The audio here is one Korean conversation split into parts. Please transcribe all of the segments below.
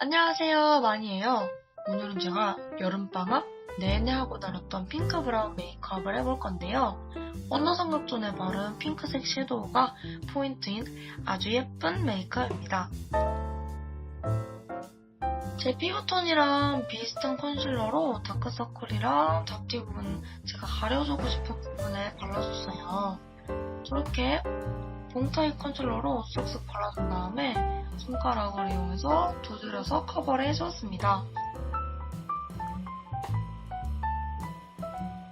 안녕하세요, 마니에요. 오늘은 제가 여름방학 내내 하고 다녔던 핑크 브라운 메이크업을 해볼 건데요. 언더 삼각존에 바른 핑크색 섀도우가 포인트인 아주 예쁜 메이크업입니다. 제 피부톤이랑 비슷한 컨실러로 다크서클이랑 잡티 부분 제가 가려주고 싶은 부분에 발라줬어요. 저렇게 봄타입 컨실러로 쓱쓱 발라준 다음에 손가락을 이용해서 두드려서 커버를 해주었습니다.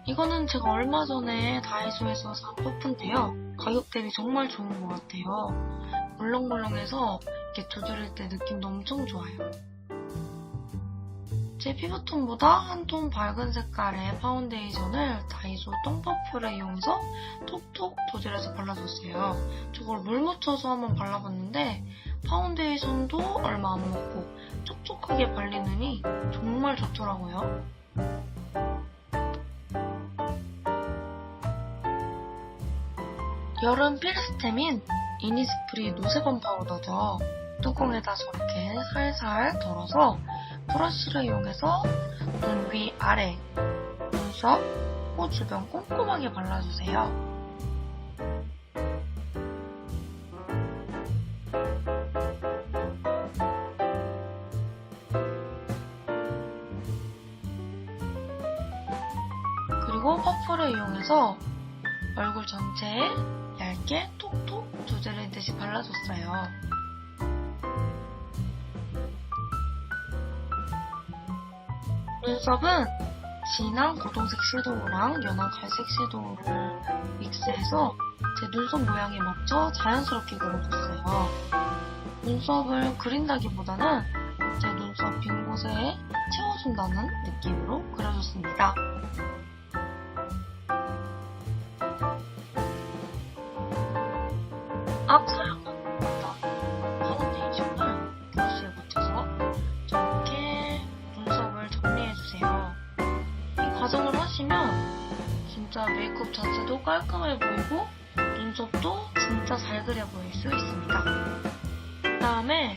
이거는 제가 얼마 전에 다이소에서 산 퍼프인데요. 가격 대비 정말 좋은 것 같아요. 물렁물렁해서 이렇게 두드릴 때 느낌도 엄청 좋아요. 제 피부톤보다 한 톤 밝은 색깔의 파운데이션을 다이소 똥퍼프를 이용해서 톡톡 두드려서 발라줬어요. 저걸 물 묻혀서 한번 발라봤는데 파운데이션도 얼마 안 먹고 촉촉하게 발리느니 정말 좋더라고요. 여름 필스템인 이니스프리 노세범 파우더죠. 뚜껑에다 저렇게 살살 덜어서 브러쉬를 이용해서 눈 위 아래, 눈썹, 코 주변 꼼꼼하게 발라주세요. 전체에 얇게 톡톡 두드리듯이 발라줬어요. 눈썹은 진한 고동색 섀도우랑 연한 갈색 섀도우를 믹스해서 제 눈썹 모양에 맞춰 자연스럽게 그려줬어요. 눈썹을 그린다기보다는 제 눈썹 빈 곳에 채워준다는 느낌으로 그려줬습니다. 앞 사용한 파운데이션을 브러쉬에 묻혀서 저렇게 눈썹을 정리해주세요. 이 과정을 하시면 진짜 메이크업 자체도 깔끔해 보이고 눈썹도 진짜 잘 그려 보일 수 있습니다. 그 다음에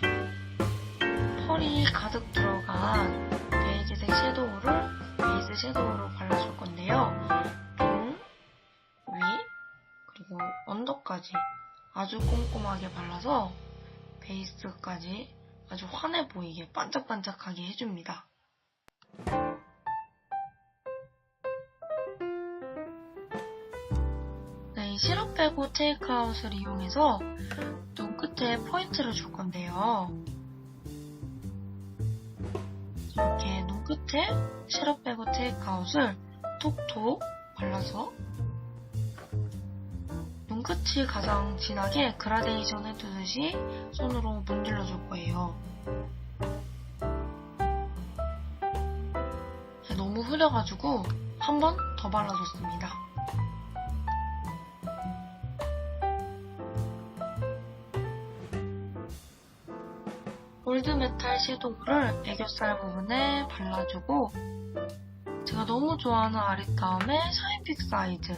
펄이 가득 들어간 베이지색 섀도우를 베이스 섀도우로 발라줄 건데요. 눈, 위, 그리고 언더까지 아주 꼼꼼하게 발라서 베이스까지 아주 환해 보이게 반짝반짝하게 해줍니다. 네, 이 시럽 빼고 테이크아웃을 이용해서 눈 끝에 포인트를 줄 건데요. 이렇게 눈 끝에 시럽 빼고 테이크아웃을 톡톡 발라서 눈 끝이 가장 진하게 그라데이션 해두듯이 손으로 문질러 줄 거예요. 네, 너무 흐려가지고 한 번 더 발라줬습니다. 골드메탈 섀도우를 애교살 부분에 발라주고 제가 너무 좋아하는 아리따움의 샤인픽 사이즈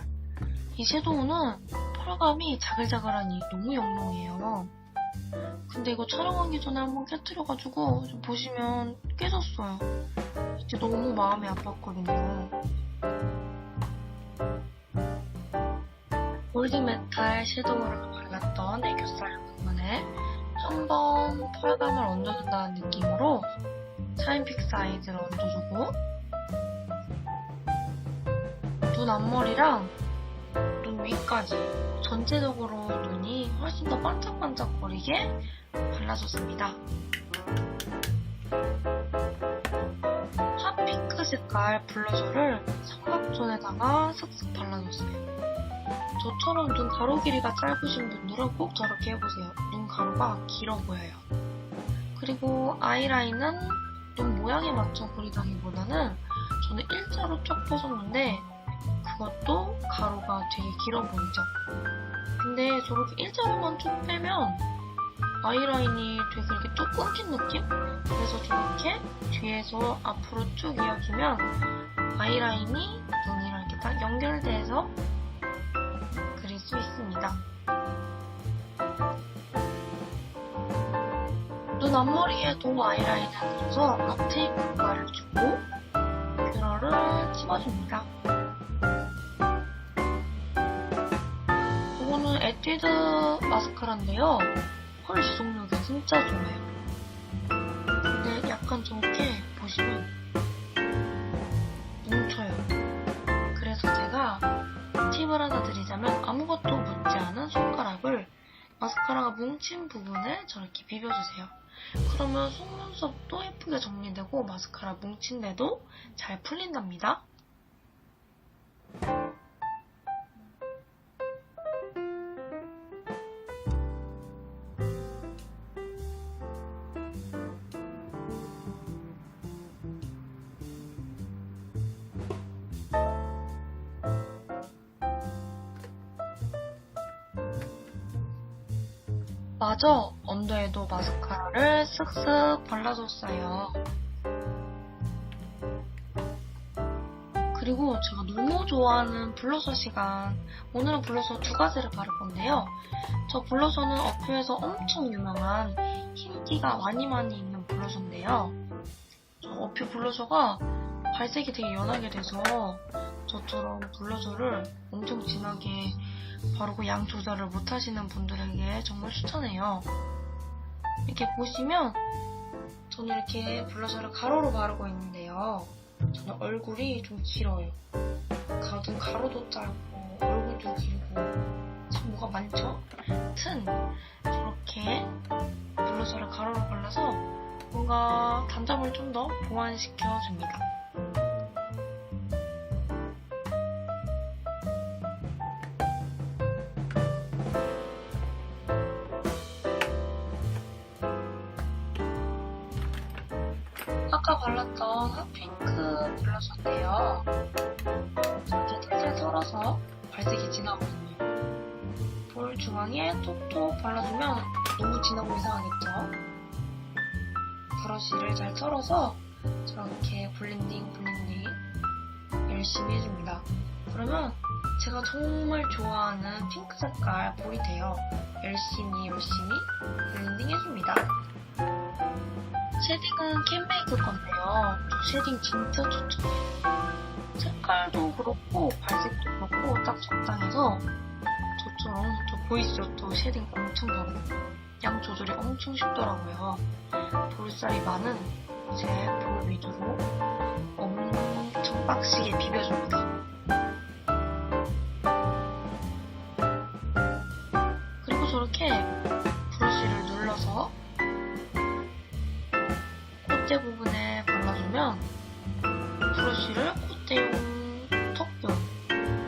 이 섀도우는 펄감이 자글자글하니 너무 영롱해요. 근데 이거 촬영하기 전에 한번 깨뜨려가지고 좀 보시면 깨졌어요. 진짜 너무 마음이 아팠거든요. 골드메탈 섀도우를 발랐던 애교살 부분에 한 번 펄감을 얹어준다는 느낌으로 샤인픽 사이즈를 얹어주고 눈 앞머리랑 눈 위까지 전체적으로 눈이 훨씬 더 반짝반짝거리게 발라줬습니다. 핫핑크 색깔 블러셔를 삼각존에다가 슥슥 발라줬어요. 저처럼 눈 가로 길이가 짧으신 분들은 꼭 저렇게 해보세요. 눈 가로가 길어 보여요. 그리고 아이라인은 눈 모양에 맞춰 그리다기보다는 저는 일자로 쫙 펴줬는데 그것도 가로가 되게 길어 보이죠? 근데 저렇게 일자로만 쭉 빼면 아이라인이 되게 이렇게 쭉 끊긴 느낌? 그래서 저렇게 뒤에서 앞으로 쭉 이어지면 아이라인이 눈이랑 이렇게 딱 연결돼서 그릴 수 있습니다. 눈눈 앞머리에도 아이라인을 그려서 앞테이프 가를 주고 뷰러를 집어줍니다. 에뛰드 마스카라인데요. 펄 지속력이 진짜 좋아요. 근데 약간 저렇게 보시면 뭉쳐요. 그래서 제가 팁을 하나 드리자면 아무것도 묻지 않은 손가락을 마스카라가 뭉친 부분에 저렇게 비벼주세요. 그러면 속눈썹도 예쁘게 정리되고 마스카라 뭉친 데도 잘 풀린답니다. 마저 언더에도 마스카라를 쓱쓱 발라줬어요. 그리고 제가 너무 좋아하는 블러셔 시간. 오늘은 블러셔 두 가지를 바를 건데요. 저 블러셔는 어퓨에서 엄청 유명한 흰기가 많이 많이 있는 블러셔인데요. 저 어퓨 블러셔가 발색이 되게 연하게 돼서 저처럼 블러셔를 엄청 진하게 바르고 양 조절을 못 하시는 분들에게 정말 추천해요. 이렇게 보시면 저는 이렇게 블러셔를 가로로 바르고 있는데요. 저는 얼굴이 좀 길어요. 가든 가로도 짧고 얼굴도 길고 참 뭐가 많죠? 아무튼 저렇게 블러셔를 가로로 발라서 뭔가 단점을 좀 더 보완시켜줍니다. 아까 발랐던 핫핑크 블러셔인데요. 이렇게 살살 썰어서 발색이 진하거든요. 볼 중앙에 톡톡 발라주면 너무 진하고 이상하겠죠? 브러쉬를 잘 썰어서 저렇게 블렌딩 블렌딩 열심히 해줍니다. 그러면 제가 정말 좋아하는 핑크 색깔 볼이 돼요. 열심히 쉐딩은 캔메이크 건데요. 저 쉐딩 진짜 추천해요. 색깔도 그렇고 발색도 그렇고 딱 적당해서 저처럼 저 보이시죠? 또 쉐딩 엄청 바르고 양 조절이 엄청 쉽더라고요. 볼살이 많은 제 볼 위주로 엄청 빡시게 비벼줍니다. 콧대 부분에 발라주면 브러쉬를 콧대용, 턱용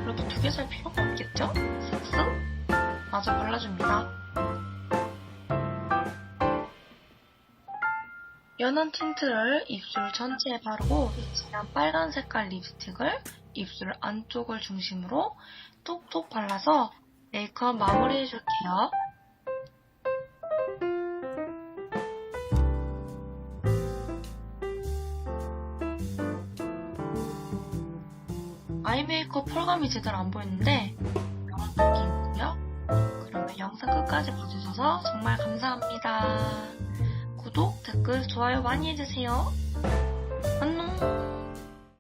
이렇게 두 개 살 필요가 없겠죠? 슥슥 마저 발라줍니다. 연한 틴트를 입술 전체에 바르고 진한 빨간 색깔 립스틱을 입술 안쪽을 중심으로 톡톡 발라서 메이크업 마무리 해줄게요. 아이 메이크업 펄감이 제대로 안 보였는데 이런 느낌이고요. 그러면 영상 끝까지 봐주셔서 정말 감사합니다. 구독, 댓글, 좋아요 많이 해주세요.